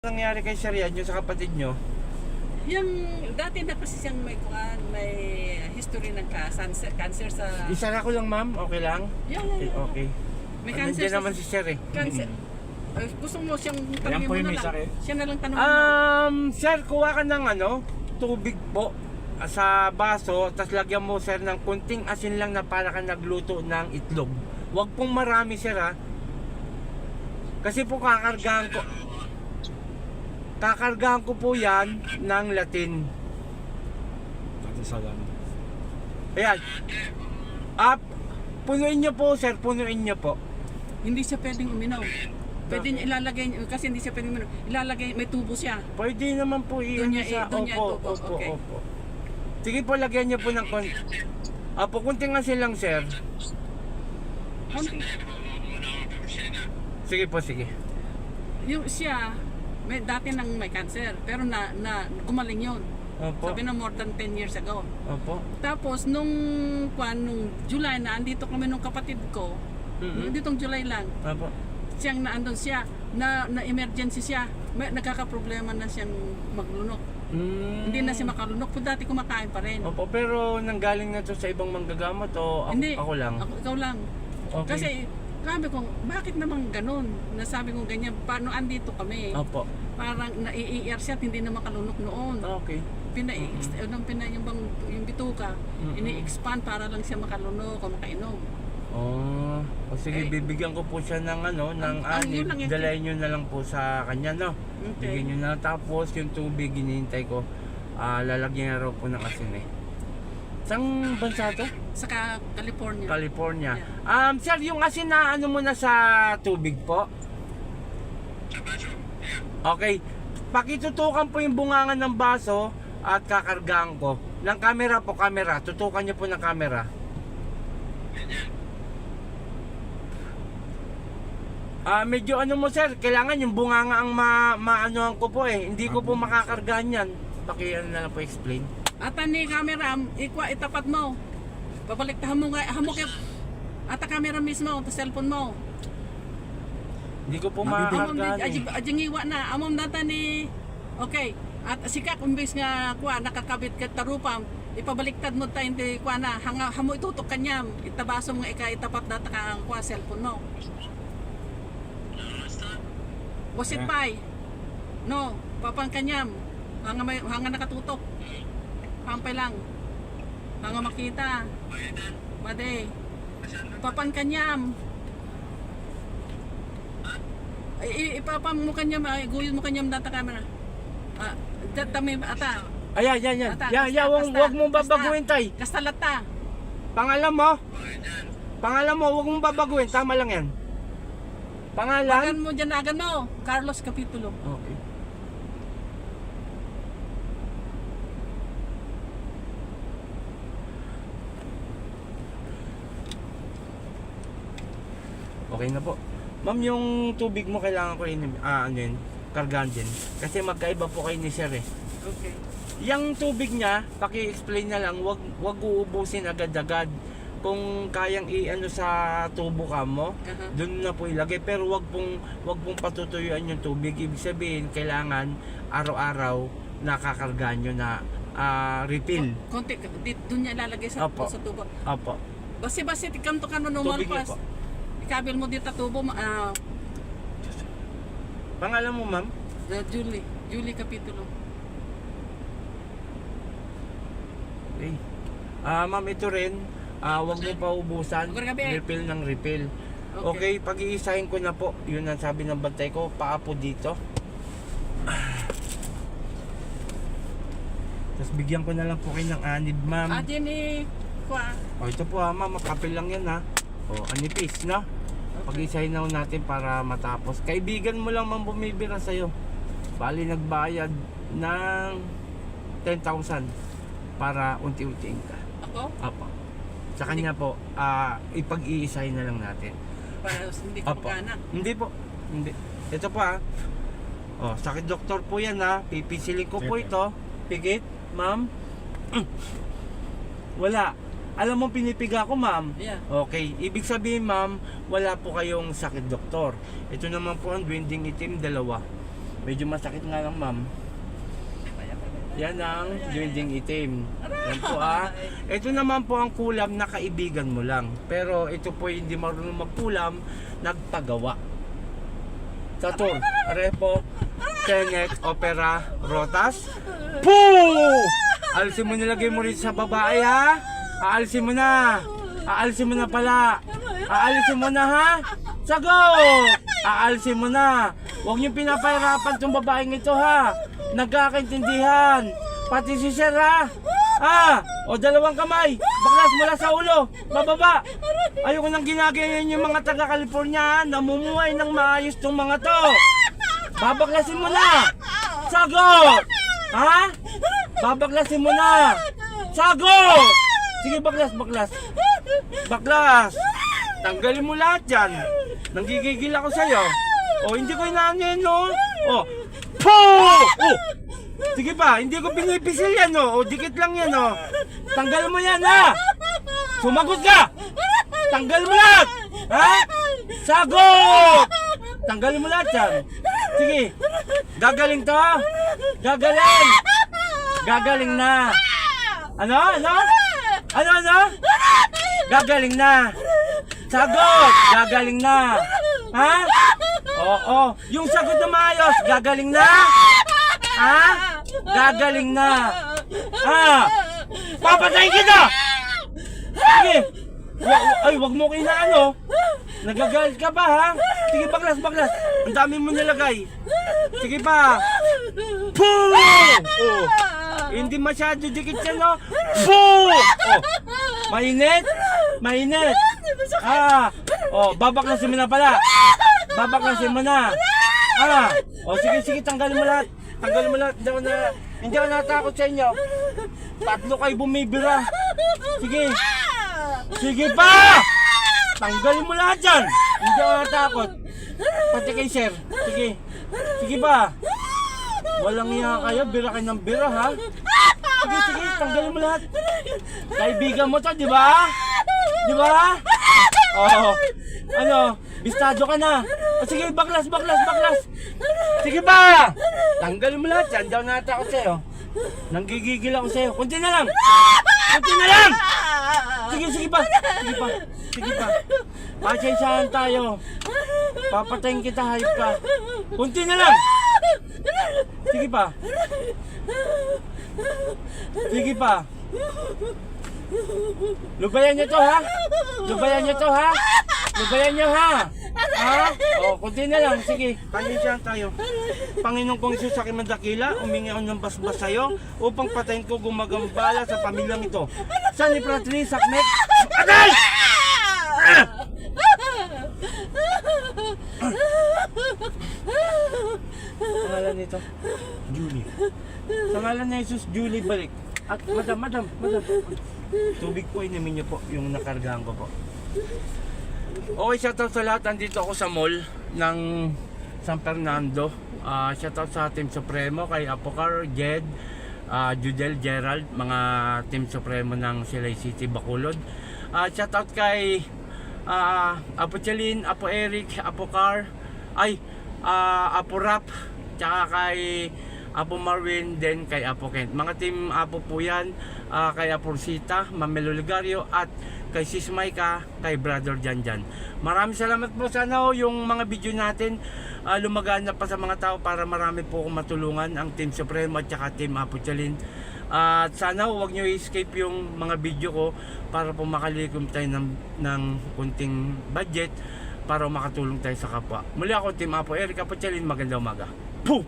nangyari kay Sir Yan, yung sa kapatid nyo? Yung dati na kasi siyang may kuan, may history ng ka- cancer, cancer sa Isa na ko lang ma'am, okay lang? Yeah, yeah, yeah. Okay. May Nandiyan cancer sa naman si Sir eh. cancer. Ay, gusto mo siyang tanongin po mo yung na may lang. sakit. Siya na lang tanongin mo. Um, Sir, kuha ka ng ano, tubig po ah, sa baso, tapos lagyan mo sir ng kunting asin lang na para ka nagluto ng itlog. Huwag pong marami sir ha. Kasi po kakargahan ko kakargahan ko po yan ng Latin. Dati sa lang. Ayan. Up. Punuin nyo po sir, punuin nyo po. Hindi siya pwedeng uminom. Pwede niya ilalagay, kasi hindi siya pwedeng uminom. Ilalagay, may tubo siya. Pwede naman po iyon niya sa doon niya opo, itubo, opo, okay. opo. Sige po, lagyan niyo po ng kon... Apo, kunting asin lang, sir. Konti. Sige po, sige. Yung siya, may, dati nang may cancer, pero na, na gumaling yun. Opo, Sabi na more than 10 years ago. opo. Tapos nung kwan nung July na andito kami nung kapatid ko, Mm-mm. ditong July lang, Opo. siyang naandun siya, na, na emergency siya, may nagkakaproblema na siyang maglunok. Mm. Hindi na siya makalunok, pero dati kumakain pa rin. Opo, pero nanggaling na to sa ibang manggagamot o ako, Hindi, ako lang? Ako, ikaw lang. Okay. Kasi sabi ko, bakit naman ganun? Nasabi ko ganyan, paano andito kami? Opo. Parang nai-ER siya at hindi na makalunok noon. Okay. Pina, mm pina yung, bang, yung bituka, Mm-mm. ini-expand para lang siya makalunok o makainom. Oh, o sige, Eh, bibigyan ko po siya ng ano, ng ang- ang anib. yan. Dalayan nyo na lang po sa kanya, no? Okay. Bigyan nyo na. Tapos yung tubig, hinihintay ko, ah, lalagyan na raw po ng asin eh. Saan bansa to? Saka California. California. Um, sir, yung asin na ano mo na sa tubig po? Okay. Pakitutukan po yung bungangan ng baso at kakargaan ko. Ng camera po, camera. Tutukan niyo po ng camera. Ah, medyo ano mo sir, kailangan yung bunganga ang ma maanohan ko po eh. Hindi ko po makakargahan yan. Paki ano na lang po explain. Ata ni camera, ikwa itapat mo. Pabaliktahan mo nga, hamok yung ata camera mismo, ta cellphone mo. Hindi ko po Amom di makakargahan eh. ajing ajing iwa na, amom data ni Okay. At sika kumbis nga kuha nakakabit ka tarupam, ipabaliktad mo tayo hindi kuha na hanga hamo itutok kanyam, itabaso mo nga ika itapat data ka ang kuha cellphone mo. Was it Yeah. pie? No, papang kanyam. Hanga may hanga nakatutok. Pampay lang. Hanga makita. Made. Papan kanyam. Ay, i- ipapam mo kanyam, ay, guyod mo kanyam data camera. Ah, data may ata. Ayan, yan, yan. Ata, Yan, yan, wag, mong babaguhin, tay. Kastalata. Pangalan mo? Pangalan mo, wag mong babaguhin. Tama lang yan. Pangalan? Agan mo dyan, agan mo. Carlos Capitulo. Okay. Okay na po. Ma'am, yung tubig mo kailangan ko in, ah, ano yun, kargaan din. Kasi magkaiba po kayo ni Sir eh. Okay. Yung tubig niya, paki-explain na lang, wag wag uubusin agad-agad. Kung kayang i-ano sa tubo ka mo, Aha. doon na po ilagay pero wag pong wag pong patutuyuan yung tubig. Ibig sabihin, kailangan araw-araw nakakargaan nyo na ah, refill. Konti, doon niya ilalagay sa, Opo. sa tubo. Opo. Basi-basi, tikanto ka no normal Tubig niyo. Ikabil mo dito tubo, ah, Pangalan mo, ma'am? uh, Julie. Julie Capitulo. Okay. Ah, ma'am, ito rin. Ah, wag mo pa ubusan. Magandang gabi. Refill ng refill. Okay, pag-iisahin ko na po. Yun ang sabi ng bantay ko. Paa po dito. Tapos bigyan ko na lang po kayo ng anib, ma'am. Ah, Jenny, kwa. O ito po ha, ma'am, papel lang yan ha. O, anipis, no? Pag-isahin natin para matapos. Kaibigan mo lang ma'am bumibira sa'yo. Bali nagbayad ng 10,000 para unti-untiin ka. Ako? Apo. Sa kanya po, ah, ipag-iisahin na lang natin. Para hindi Apo. magana. Hindi po. Hindi. Ito po ha. Oh, sakit doktor po yan ha. Pipisilin ko po Sige. ito. Pigit, ma'am. Wala. Alam mo pinipiga ko, ma'am. Yeah. Okay, ibig sabihin ma'am, wala po kayong sakit doktor. Ito naman po ang dwinding itim, dalawa. Medyo masakit nga lang, ma'am. Yan ang dinding itim. Yan po ah. Ito naman po ang kulam na kaibigan mo lang. Pero ito po hindi marunong magkulam, nagpagawa. Satur, Repo, Tenet, Opera, Rotas. Poo! Alisin mo nilagay mo rin sa babae ha. Aalisin mo na. Aalisin mo na pala. Aalisin mo na ha. Sagot! Aalisin mo na. Huwag niyo pinapahirapan tong babaeng ito ha. Nagkakaintindihan. Pati si Sir ha. Ah, o dalawang kamay. Baklas mula sa ulo. Bababa. Ayoko nang ginagayan yung mga taga California. ha. Namumuhay ng maayos tong mga to. Babaklasin mo na. Sagot! Ha? Babaklasin mo na. Sagot! Sige, baklas, baklas. Baklas! Tanggalin mo lahat yan. Nanggigigil ako sa'yo. O, hindi ko inaano no? O, po! O! Sige pa, hindi ko pinipisil yan, no? O, dikit lang yan, no? Tanggal mo yan, ha? Sumagot ka! Tanggal mo lahat! Ha? Sagot! Tanggalin mo lahat yan. Sige. Gagaling to. Gagaling. Gagaling na. Ano? Ano? Ano? Ano? Gagaling na. Sagot. Gagaling na. Ha? Oo. Yung sagot na maayos. Gagaling na. Ha? Gagaling na. Ha? Papatayin kita! Sige. Ay, wag mo ko inaano. Nagagalit ka ba ha? Sige, baklas, baklas. Ang dami mo nilagay. Sige pa. Poo! Oh. Hindi masyado dikit yan, no? Poo! Oh. Mainit? Mainit? Ah. Oh, babaklasin mo na pala. Babaklasin mo na. Ah. Oh, sige, sige, tanggalin mo lahat. Tanggalin mo lahat. Hindi ako na, hindi ako natakot sa inyo. Tatlo kayo bumibira. Sige. Sige pa! Tanggalin mo lahat dyan! Hindi ako natakot. Pati kay sir. Sige. Sige pa. Walang iya kayo. Bira kayo ng bira ha. Sige, sige. Tanggalin mo lahat. Kaibigan mo to, di ba? Di ba? Oo. Ano? Bistado ka na. O sige, baklas, baklas, baklas. Sige pa! Tanggalin mo lahat yan. Hindi ako natakot sa'yo. Nanggigigil ako sa'yo. Kunti na lang! Kunti na lang! Sige, sige pa. Sige pa. Sige pa. Pasensyahan tayo. Papatayin kita, hayop ka. Kunti na lang. Sige pa. Sige pa. Lubayan niyo to, ha? Lubayan niyo to, ha? Lubayan niyo, ha? Ha? O, kunti na lang. Sige, pasensyahan tayo. Panginoon kong Isus sa aking mandakila, umingi ako ng basbas sa'yo upang patayin ko gumagambala sa pamilyang ito. Sa ni Pratini, Sakmek, Atay! Pangalan nito, Julie. Sa ngalan ni Jesus, Julie, balik. At madam, madam, madam. Tubig po, inamin niyo po yung nakargahan ko po. Okay, shoutout sa lahat. Andito ako sa mall ng San Fernando. Ah, shoutout sa Team Supremo, kay Apocar, Jed, ah, Judel, Gerald, mga Team Supremo ng Silay City, Bacolod. Ah, shoutout kay ah, Apo Chalin, Apo Eric, Apo Car, ay, ah, Apo Rap, tsaka kay Apo Marvin, then kay Apo Kent. Mga team Apo po yan, ah, kay Apo Rosita, Mamelo at kay Sis Maika, kay Brother Jan Jan. Maraming salamat po sana ho, yung mga video natin ah, lumagana pa sa mga tao para marami po akong matulungan ang Team Supremo at saka Team Apo Chalin. At sana ho, huwag nyo i-escape yung mga video ko para po makalikom tayo ng, ng kunting budget para makatulong tayo sa kapwa. Muli ako, Team Apo Eric Apo Chalin, magandang umaga. Puh!